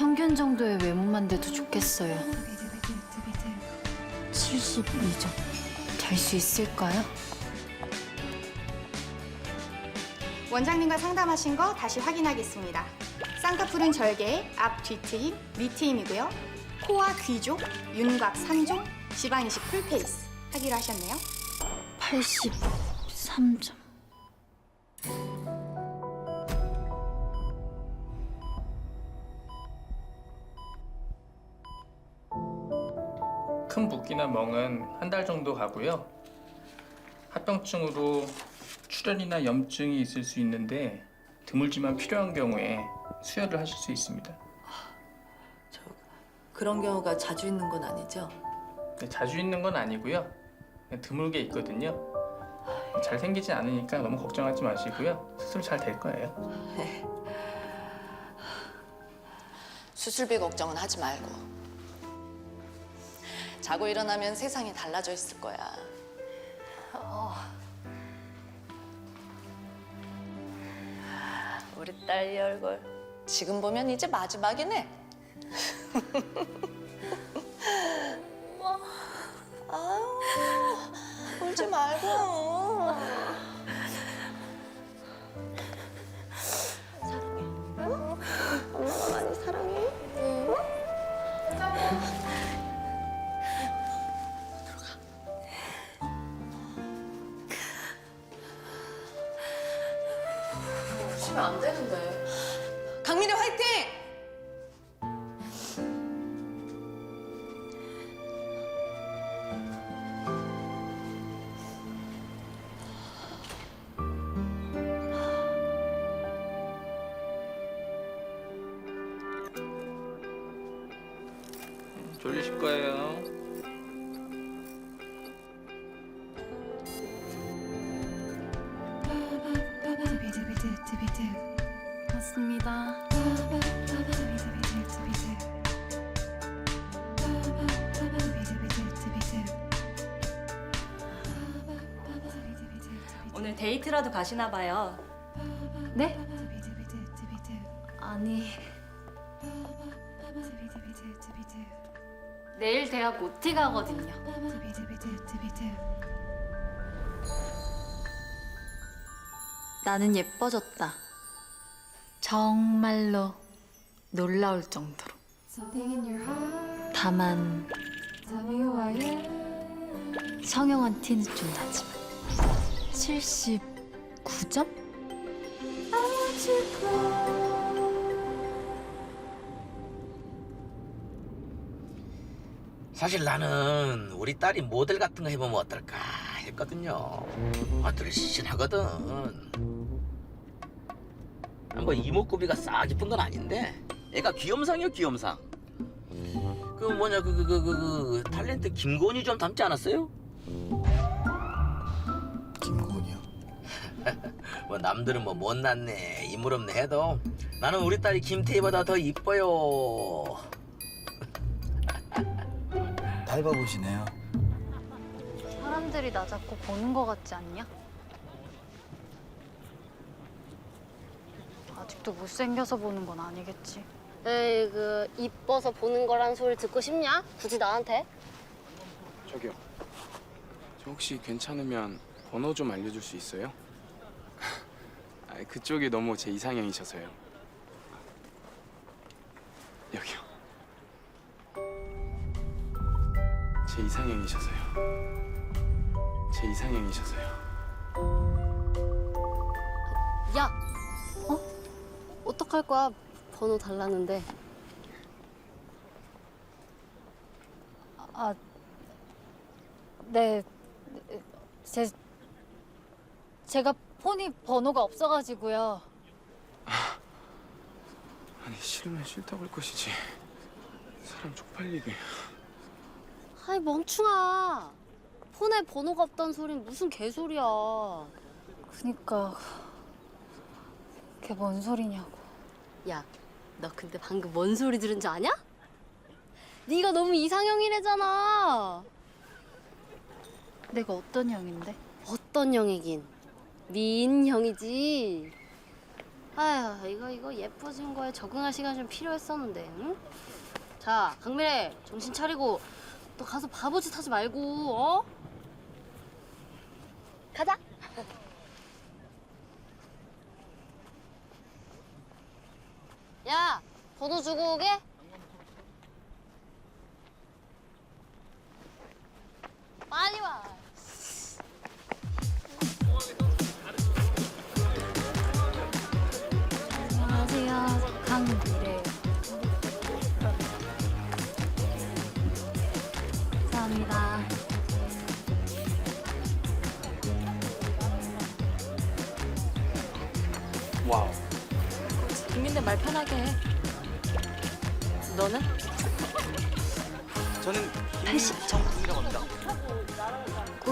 평균 정도의 외모만 돼도 좋겠어요. 72점. 될 수 있을까요? 원장님과 상담하신 거 다시 확인하겠습니다. 쌍꺼풀은 절개, 앞 뒤트임, 밑트임이고요. 코와 귀 쪽, 윤곽 3종, 지방 이식 풀페이스 하기로 하셨네요. 83점. 큰 붓기나 멍은 한 달 정도 가고요. 합병증으로 출혈이나 염증이 있을 수 있는데 드물지만 필요한 경우에 수혈을 하실 수 있습니다. 저 그런 경우가 자주 있는 건 아니죠? 네, 자주 있는 건 아니고요. 드물게 있거든요. 잘 생기지 않으니까 너무 걱정하지 마시고요. 수술 잘 될 거예요. 수술비 걱정은 하지 말고. 자고 일어나면 세상이 달라져 있을 거야. 우리 딸 얼굴 지금 보면 이제 마지막이네. 아유, 울지 말고. 졸리실 거예요. 맞습니다. 오늘 데이트라도 가시나 봐요. 네? 아니. 내일 대학 OT 가거든요. 나는 예뻐졌다. 정말로 놀라울 정도로. 다만 성형한 티는 좀 나지만 79점? 사실 나는 우리 딸이 모델 같은 거 해보면 어떨까 했거든요. 아, 들신하거든. 뭐 이목구비가 싹 이쁜 건 아닌데 애가 귀염상이요 귀염상. 그 뭐냐 그 그 그그 탤런트 김건희 좀 닮지 않았어요? 김고은이요? 뭐 남들은 뭐 못났네 이물 없네 해도 나는 우리 딸이 김태희보다 더 이뻐요. 닮아보시네요. 사람들이 나 자꾸 보는 거 같지 않냐? 아직도 못생겨서 보는 건 아니겠지. 에이 그 이뻐서 보는 거란 소리 듣고 싶냐? 굳이 나한테? 저기요. 저 혹시 괜찮으면 번호 좀 알려줄 수 있어요? 아, 그쪽이 너무 제 이상형이셔서요. 이상형이셔서요. 제 이상형이셔서요. 야! 어? 어떡할 거야? 번호 달라는데. 아, 네, 제 제가 폰이 번호가 없어가지고요. 아니 싫으면 싫다고 할 것이지. 사람 쪽팔리게. 아이 멍충아. 폰에 번호가 없다는 소린 무슨 개소리야. 그니까 그게 뭔 소리냐고. 야, 너 근데 방금 뭔 소리 들은 줄 아냐? 네가 너무 이상형이래잖아. 내가 어떤 형인데? 어떤 형이긴? 미인 형이지. 아휴 이거 이거 예뻐진 거에 적응할 시간 좀 필요했었는데 응? 자 강미래 정신 차리고 너 가서 바보짓 하지 말고 어? 가자 야 번호 주고 오게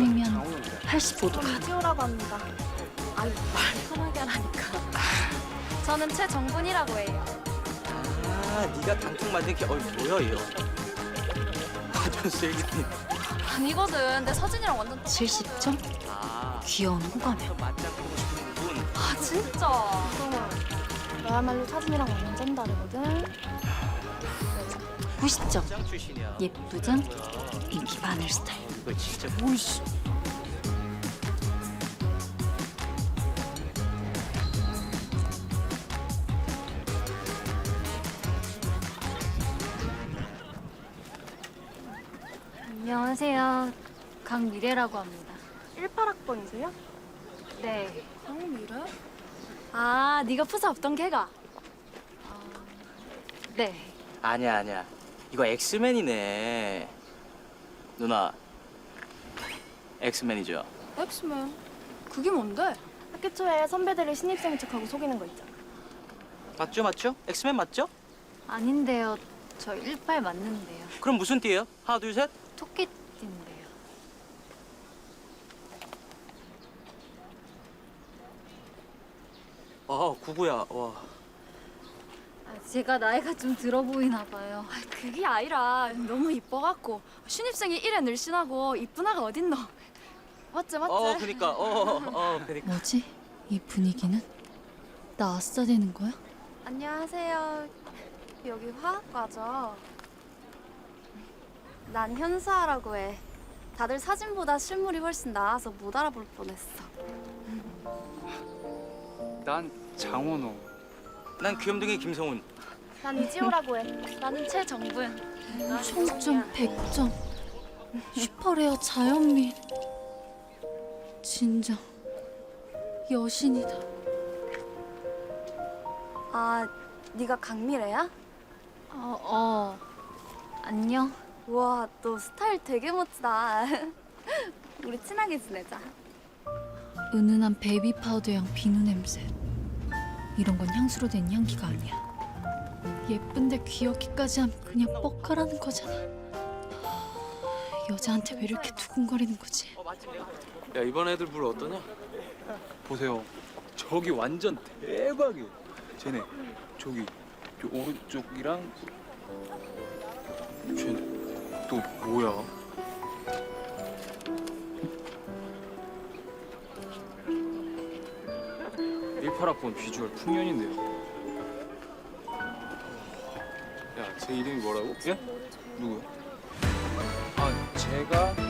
꾸미면 85도 가. 이지호라고 합니다. 아이 말 편하게 하라니까. 저는 최정분이라고 해요. 아, 네가 단풍 만든 게, 어이, 뭐야, 이거. 가전 슬기님. 아니거든. 근데 서진이랑 완전 70점? 아, 귀여운. 맞짱 싶은 분. 아 진짜. 너야말로 사진이랑 완전 다르거든. 90점. 짱 출신이야. 예쁘전 인기 많을 스타일. 이거 진짜 오이씨. 안녕하세요. 강미래라고 합니다. 18학번이세요? 네. 강미래? 아 네가 푸사 없던 걔가. 네. 아니야, 아니야. 이거 엑스맨이네. 누나, 엑스맨이죠? 엑스맨. 그게 뭔데? 학교 초에 선배들을 신입생 척하고 속이는 거 있잖아. 맞죠, 맞죠? 엑스맨 맞죠? 아닌데요. 저 18 맞는데요. 그럼 무슨 띠예요? 하나, 둘, 셋? 토끼띠인데요. 아, 구구야. 와. 아, 제가 나이가 좀 들어 보이나 봐요. 아, 그게 아니라 너무 이뻐갖고 신입생이 이래 늘씬하고 이쁜 아가 어딨노? 맞지 맞지? 어, 그니까. 어, 어, 어, 그니까. 뭐지? 이 분위기는? 나 아싸 되는 거야? 안녕하세요. 여기 화학과죠? 난 현수아라고 해. 다들 사진보다 실물이 훨씬 나아서 못 알아볼 뻔했어. 난 장원호. 난 귀염둥이 김성훈. 난 이지호라고 해. 나는 최정분. 총점 100점. 슈퍼레어 자연민. 진정. 여신이다. 아, 네가 강미래야? 어, 어. 안녕. 우와, 너 스타일 되게 멋지다. 우리 친하게 지내자. 은은한 베이비 파우더 향 비누 냄새. 이런 건 향수로 된 향기가 아니야. 예쁜데 귀엽기까지 하면 그냥 뻑가라는 거잖아. 여자한테 왜 이렇게 두근거리는 거지? 야 이번 애들 물 어떠냐? 보세요. 저기 완전 대박이에요. 쟤네 저기 저 오른쪽이랑 쟤네 또 뭐야? 일파학번 비주얼 풍년인데요. 야, 제 이름이 뭐라고? 예? 누구요? 아, 제가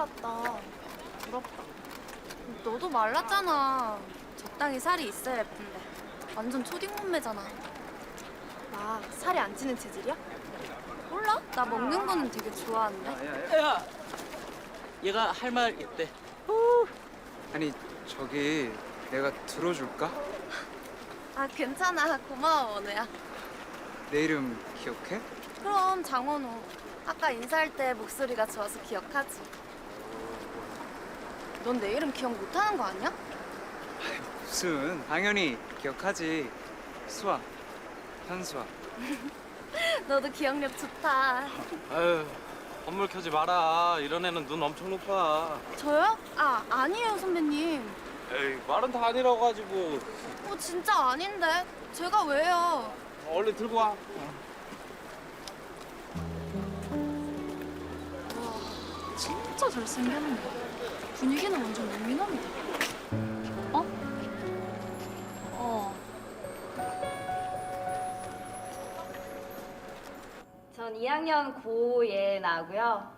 말랐다. 부럽다. 너도 말랐잖아. 적당히 살이 있어야 예쁜데. 완전 초딩 몸매잖아. 나 살이 안 찌는 체질이야? 몰라? 나 먹는 거는 되게 좋아하는데. 야! 얘가 할 말 있대. 아니 저기 내가 들어줄까? 아 괜찮아. 고마워 원우야. 내 이름 기억해? 그럼 장원우. 아까 인사할 때 목소리가 좋아서 기억하지. 넌 내 이름 기억 못하는 거 아니야? 무슨 당연히 기억하지. 수아, 현수아. 너도 기억력 좋다. 아유, 건물 켜지 마라. 이런 애는 눈 엄청 높아. 저요? 아 아니에요 선배님. 에이, 말은 다 아니라고 가지고. 어 진짜 아닌데. 제가 왜요? 얼른 들고 와. 진짜 잘생겼네. 분위기는 완전 미남이다. 어? 어. 전 2학년 고예 나고요.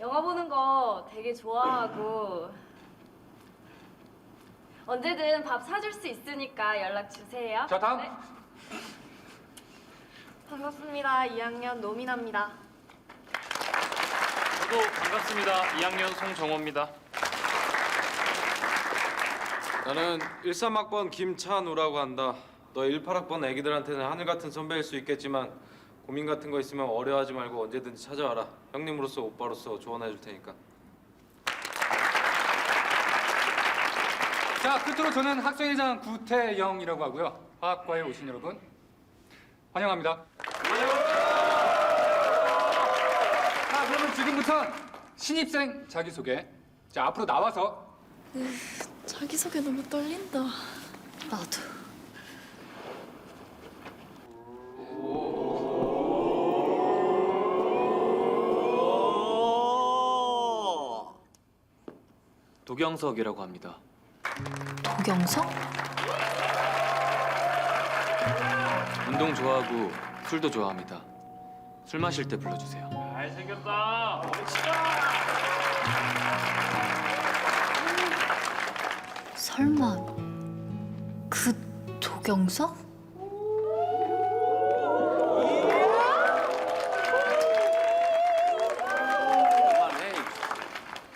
영화 보는 거 되게 좋아하고 언제든 밥 사줄 수 있으니까 연락 주세요. 자, 다음. 네. 반갑습니다. 2학년 노민아입니다. 저도 반갑습니다. 2학년 송정호입니다. 나는 13학번 김찬우라고 한다. 너 18학번 애기들한테는 하늘 같은 선배일 수 있겠지만 고민 같은 거 있으면 어려워하지 말고 언제든지 찾아와라. 형님으로서 오빠로서 조언해 줄 테니까. 자, 끝으로 저는 학생회장 구태영이라고 하고요. 화학과에 오신 여러분 환영합니다. 지금부터 신입생 자기소개. 자, 앞으로 나와서 자기소개 너무 떨린다. 나도. 도경석이라고 합니다. 도경석? 운동 좋아하고 술도 좋아합니다. 술 마실 때 불러주세요. 설마 그 도경석?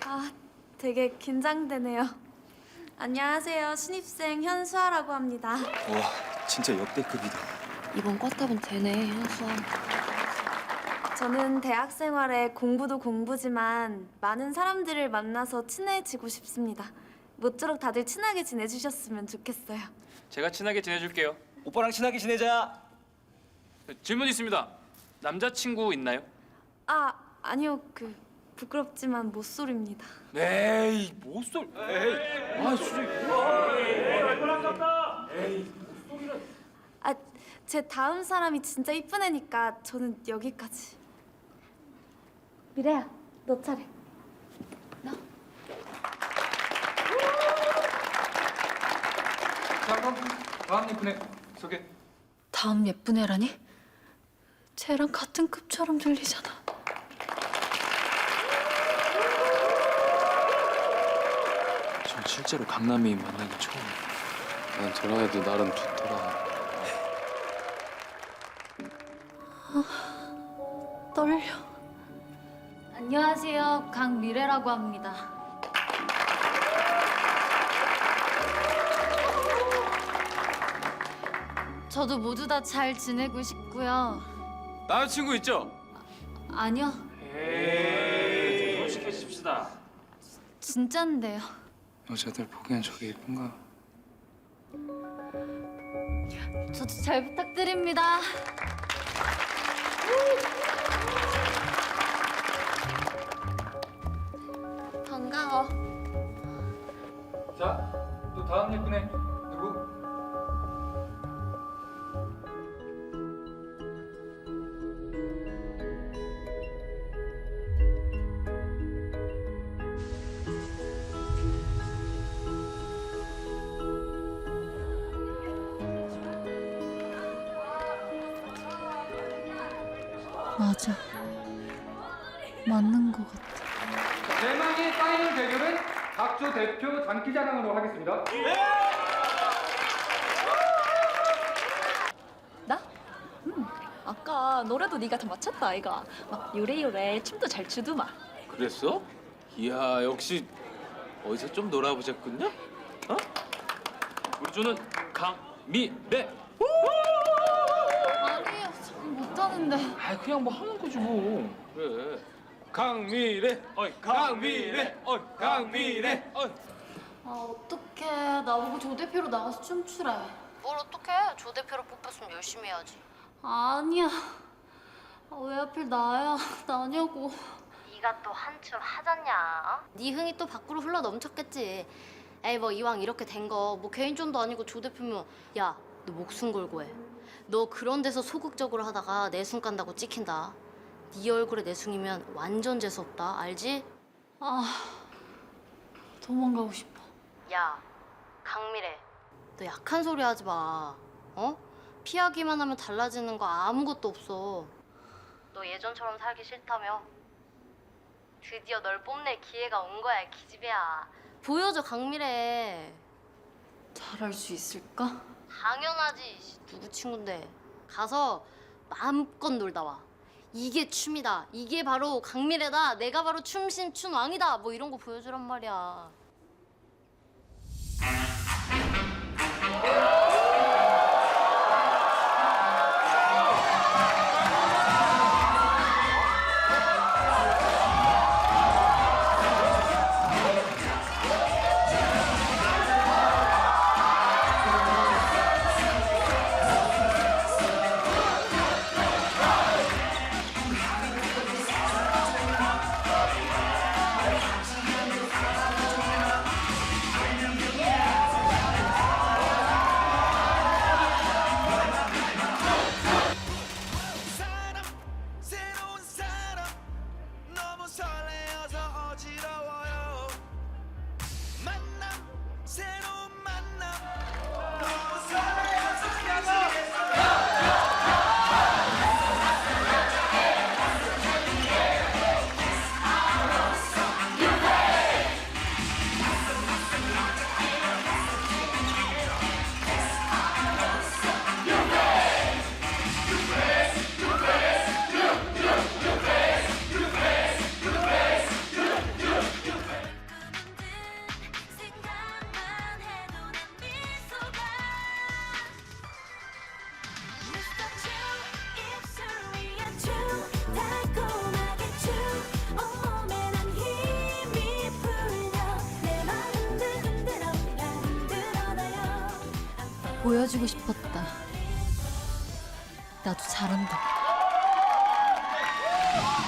아 되게 긴장되네요. 안녕하세요 신입생 현수아라고 합니다. 와, 진짜 역대급이다. 이번 과탑은 되네, 현수아. 저는 대학 생활에 공부도 공부지만 많은 사람들을 만나서 친해지고 싶습니다. 모쪼록 다들 친하게 지내주셨으면 좋겠어요. 제가 친하게 지내줄게요. 오빠랑 친하게 지내자. 질문 있습니다. 남자친구 있나요? 아 아니요 그 부끄럽지만 모쏠입니다. 에이, 못 쏠. 에이, 아, 진짜. 아 제 다음 사람이 진짜 이쁜 애니까 저는 여기까지. 미래야 너 차례. 자, 그럼 다음 예쁜 애 소개. 다음 예쁜 애라니? 쟤랑 같은 급처럼 들리잖아. 전 실제로 강남이 만나기 처음. 난 저런 애도 나름 좋더라. 떨 안녕하세요. 강미래라고 합니다. 저도 모두 다 잘 지내고 싶고요. 남자친구 있죠? 아니요, 에이, 솔직해집시다. 진짠데요. 여자들 보기엔 저게 예쁜가? 저도 잘 부탁드립니다. 자, 또 다음 예쁜애 누구? 맞아. 맞는 것 같아. 자, 대망의 파이널 대결은 각조 대표 장기자랑으로 하겠습니다. 나? 음, 아까 노래도 네가 다 맞췄다 아이가. 막 요래요래 춤도 잘 추더만. 그랬어? 이야, 역시 어디서 좀 놀아보셨군요? 어? 우리 조는 강미래. 아니에요. 전 못하는데. 아, 그냥 뭐 하는 거지 뭐. 그래. 강미래. 어이 강미래. 어이 강미래. 어이. 아 어떡해. 나보고 조 대표로 나가서 춤추래. 뭘 어떡해? 조 대표로 뽑혔으면 열심히 해야지. 아니야. 아, 왜 하필 나야? 나냐고. 네가 또한춤 하잖냐? 네 흥이 또 밖으로 흘러 넘쳤겠지. 에이 뭐 이왕 이렇게 된 거 뭐 개인전도 아니고 조 대표면 야 너 목숨 걸고 해 너 그런 데서 소극적으로 하다가 내숭 깐다고 찍힌다 네 얼굴에 내숭이면 완전 재수없다 알지? 아 도망가고 싶어. 야, 강미래, 너 약한 소리 하지 마. 어? 피하기만 하면 달라지는 거 아무것도 없어. 너 예전처럼 살기 싫다며? 드디어 널 뽐낼 기회가 온 거야, 기집애야. 보여줘, 강미래. 잘할 수 있을까? 당연하지. 씨, 누구 친구인데. 가서 마음껏 놀다 와. 이게 춤이다. 이게 바로 강미래다. 내가 바로 춤신 춘왕이다. 뭐 이런 거 보여주란 말이야. Woo!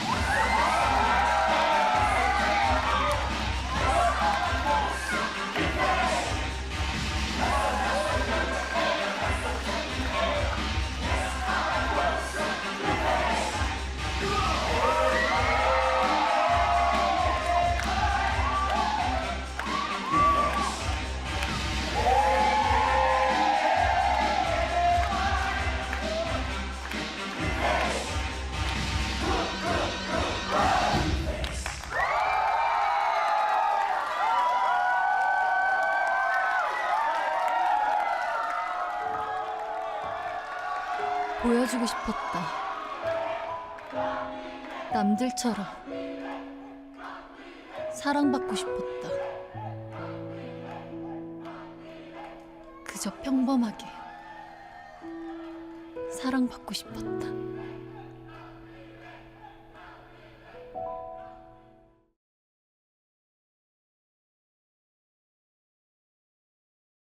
보여주고 싶었다. 남들처럼 사랑받고 싶었다. 그저 평범하게 사랑받고 싶었다.